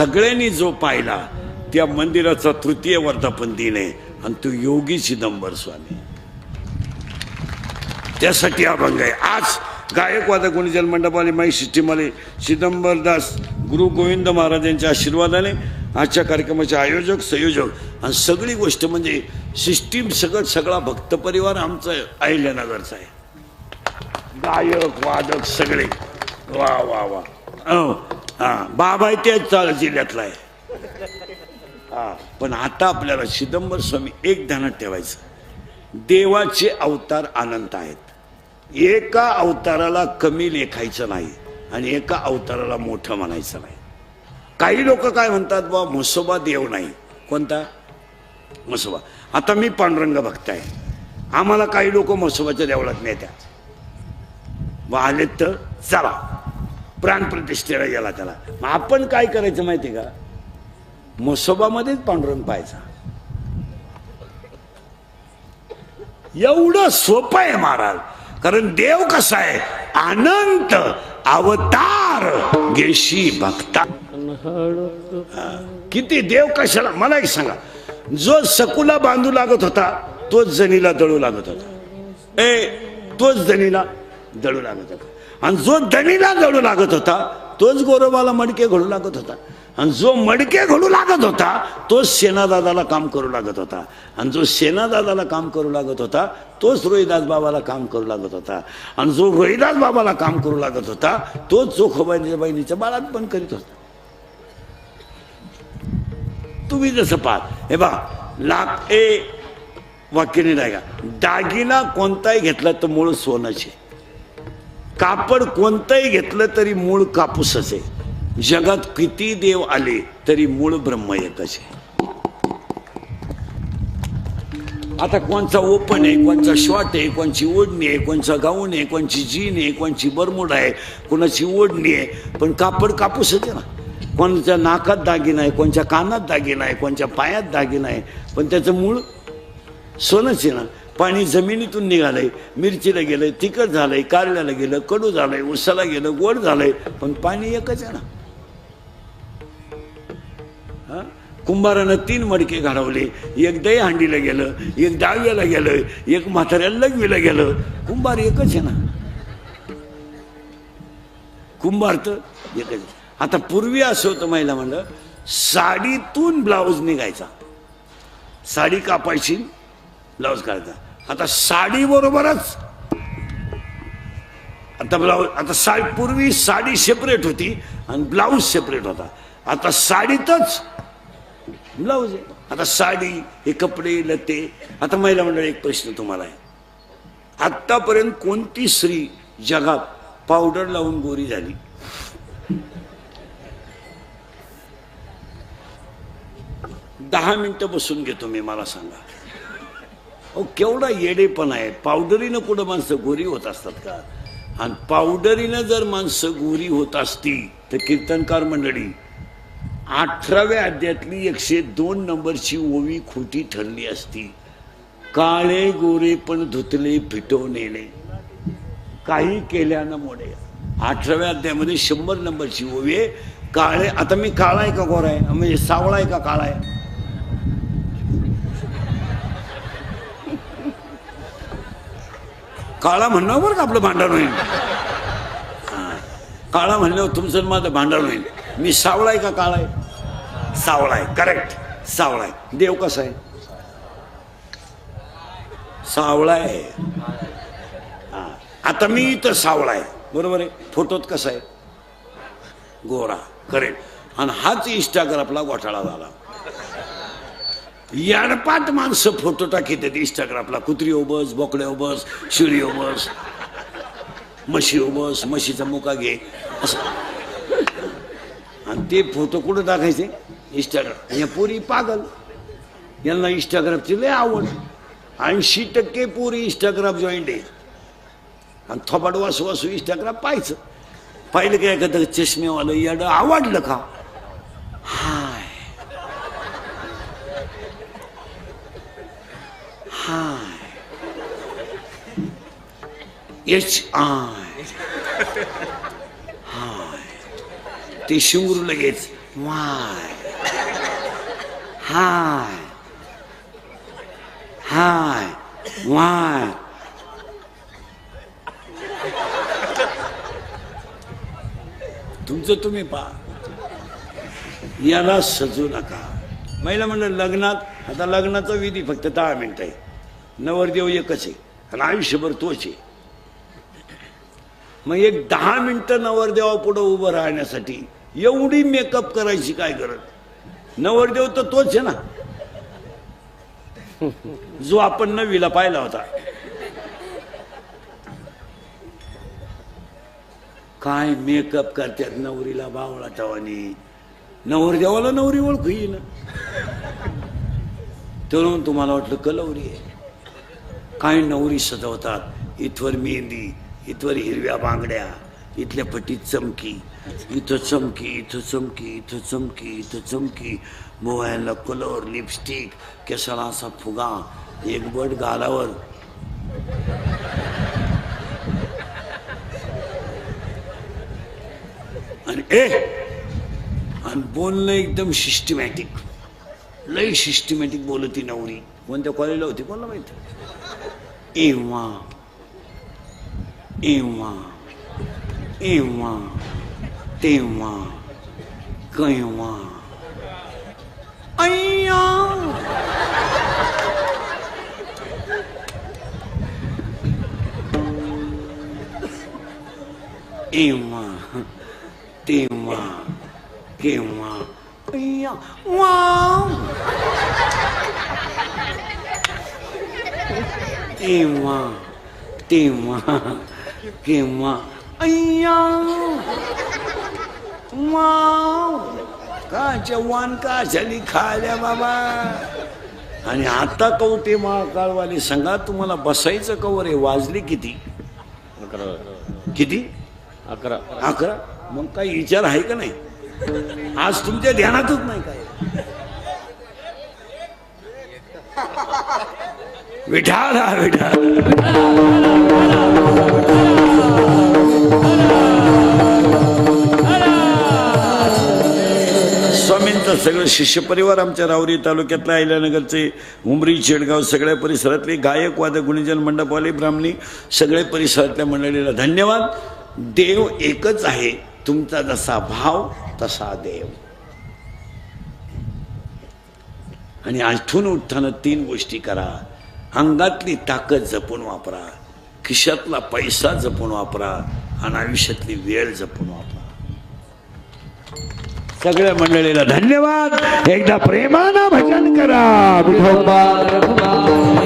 सगळ्यांनी जो पाहिला त्या मंदिराचा तृतीय वर्धापन दिन आहे. आणि तो योगी चिदंबर स्वामी. त्यासाठी अभंग आहे. आज गायकवाद गुणजन मंडपाले माई सिस्टीमाले चिदंबरदास गुरु गोविंद महाराज यांच्या आशीर्वादाने आजच्या कार्यक्रमाचे आयोजक संयोजक आणि सगळी गोष्ट म्हणजे सिस्टीम सगळं सगळा भक्त परिवार आमचा अहिल्यानगरचा आहे. गायक वादक सगळे. वा वा वा. हा बाबा आहे तेच चाल जिल्ह्यातला आहे. हा पण आता आपल्याला चिदंबर स्वामी एक ध्यानात ठेवायचं. देवाचे अवतार अनंत आहेत. एका अवताराला कमी लेखायचं नाही आणि एका अवताराला मोठं म्हणायचं नाही. काही लोक काय म्हणतात बा म्हसोबा देव नाही. कोणता? म्हसोबा. आता मी पांडुरंग भक्त आहे. आम्हाला काही लोक म्हसोबाच्या देवळात नेत्या व आलेत तर चला. प्राणप्रतिष्ठेला गेला त्याला. मग आपण काय करायचं माहिती का? मसोबामध्येच पांडुरंग पाहायचा. एवढं सोपं आहे महाराज. कारण देव कसा आहे? अनंत अवतार गेशी भक्ता. किती देव कशाला? मला एक सांगा. जो सकुला बांधू लागत होता तोच जनीला दळू लागत होता. ए तोच जनीला दळू लागत होता. आणि जो दणीला घडू लागत होता तोच गोरोबाला मडके घडू लागत होता. आणि जो मडके घडू लागत होता तोच सेनादादाला काम करू लागत होता. आणि जो सेनादादाला काम करू लागत होता तोच रोहिदास बाबाला काम करू लागत होता. आणि जो रोहिदास बाबाला काम करू लागत होता तोच चोखोबाईच्या बहिणीच्या बाळात पण करीत होता. तुम्ही जसं पाहत हे बा लाख ए वाक्य नाही का दागिना कोणताही घेतला तर मूळ सोनंच आहे कापड कोणतंही घेतलं तरी मूळ कापूसच आहे. जगात किती देव आले तरी मूळ ब्रह्म एकच आहे. आता कोणचा ओपन आहे कोणचा शॉर्ट आहे कोणची ओढणी आहे कोणचा गाऊन आहे कोणची जीन आहे कोणची बरमुड आहे कोणाची ओढणी आहे पण कापड कापूसच आहे ना. कोणच्या नाकात दागिना आहे कोणच्या कानात दागिना आहे कोणच्या पायात दागिना आहे पण त्याचं मूळ सोनंच आहे ना. पाणी जमिनीतून निघालंय मिरचीला गेलंय तिखट झालंय कारल्याला गेलं कडू झालंय उसाला गेलं गोड झालंय पण पाणी एकच आहे ना. कुंभारानं तीन मडके घालवले एक दही हांडीला गेलं एक डाव्याला गेलं एक म्हाताऱ्याला लघवीला गेलं. कुंभार एकच आहे ना. कुंभार तर एकच आहे. आता पूर्वी असं होतं महिला म्हणलं साडीतून ब्लाऊज निघायचा. साडी कापायची ब्लाऊज काढायचा. आता साडी बरोबरच. आता ब्लाऊज आता साडी पूर्वी साडी सेपरेट होती आणि ब्लाऊज सेपरेट होता. आता साडीतच ब्लाऊज आहे. आता साडी हे कपडे लते आता महिला मंडळ एक प्रश्न तुम्हाला आहे. आत्तापर्यंत कोणती स्त्री जगात पावडर लावून गोरी झाली? दहा मिनिटं बसून घेतो मी मला सांगा. अहो केवढा येडेपण आहे. पावडरीनं कुठं माणसं गोरी होत असतात का? आणि पावडरीनं जर माणसं गोरी होत असती तर कीर्तनकार मंडळी अठराव्या अध्यातली एकशे दोन नंबरची ओवी खोटी ठरली असती. काळे गोरे पण धुतले फिटवलेले काही केल्यानं मोडे. अठराव्या अध्यायामध्ये शंभर नंबरची ओवी आहे. काळे आता मी काळा आहे का गोरा आहे? म्हणजे सावळा आहे का काळा आहे? काळा म्हणणं बरं का आपलं भांडण होईल? हा. काळा म्हणल्यावर तुमचं माझं भांडण होईल. मी सावळा आहे का काळा आहे? सावळा आहे. करेक्ट सावळा आहे. देव कसा आहे? सावळा आहे. हा. आता मी इथं सावळा आहे. बरोबर आहे? फोटोत कसा आहे? गोरा. करेक्ट आणि हाच इंस्टाग्राफला घोटाळा झाला. याडपाट माणसं फोटो टाकीत इंस्टाग्रामला कुत्री बस बोकडे बस शिळी बस म्हशी ओबस म्हशीचा मुका घे. असं. आणि ते फोटो कुठं टाकायचे? इंस्टाग्राम या पोरी पागल. यांना इंस्टाग्रामची लय आवड. ऐंशी टक्के पोरी इंस्टाग्राम जॉईंट आहे आणि थोबाड वासू वासू इंस्टाग्राम पाहायचं. पाहिलं काय एखादं चष्मेवालं याडं आवडलं का? हाय एच आय हाय ते शिंगरू लगेच वाय हाय हाय वाय तुमचं तुम्ही पहा. याला सजू नका. महिला म्हणलं लग्नात आता लग्नाचा विधी फक्त दहा मिनिट आहे. नवरदेव एकच आहे. आणि आयुष्यभर तोच आहे. मग एक दहा मिनटं नवरदेवा पुढं उभं राहण्यासाठी एवढी मेकअप करायची काय गरज? नवरदेव तर तोच आहे ना. जो आपण नवीला पाहिला होता. काय मेकअप करतात नवरीला बावळा टवानी नवरदेवाला नवरी ओळखू येईना म्हणून तुम्हाला वाटलं कलवरी आहे. काय नवरी सजवतात? इथवर मेहंदी इथवर हिरव्या बांगड्या इथल्या पटीत चमकी. इथं चमकी इथं चमकी इथं चमकी इथं चमकी. मोबाईलला कलर लिपस्टिक केसाला असा फुगा एक बट गालावर. आणि ए! आणि बोलणं एकदम सिस्टमॅटिक लई सिस्टमॅटिक बोलती नवरी. कोणत्या कॉलेजला होती कोणाला माहिती एव्हा एव्हा एव्हा तेव्हा केव्हा अय्या एव्हा तेव्हा केव्हा अय्या वाव तेव्हा तेव्हा केव्हा? अय्या! वाव! काच्या वान काशाली खाल्या बाबा? आणि आता कवटे महाकाळवाली सांगा तुम्हाला बसायचं कवर आहे वाजले किती? अकरा. किती? अकरा. अकरा? मग काही विचार आहे का नाही? आज तुमच्या ध्यानातच नाही काय? विठाला विठाल स्वामींचं सगळं शिष्य परिवार आमच्या रावरी तालुक्यातल्या अहिल्यानगरचे उमरी चेडगाव सगळ्या परिसरातले गायक वादक गुणीजन मंडपवाले ब्राह्मणी सगळे परिसरातल्या मंडळीला धन्यवाद. देव एकच आहे तुमचा जसा भाव तसा देव. आणि आठून उठताना तीन गोष्टी करा. अंगातली ताकद जपून वापरा. खिशातला पैसा जपून वापरा आणि आयुष्यातली वेळ जपून वापरा. सगळ्या मंडळीला धन्यवाद. एकदा प्रेमानं भजन करा. विठोबा.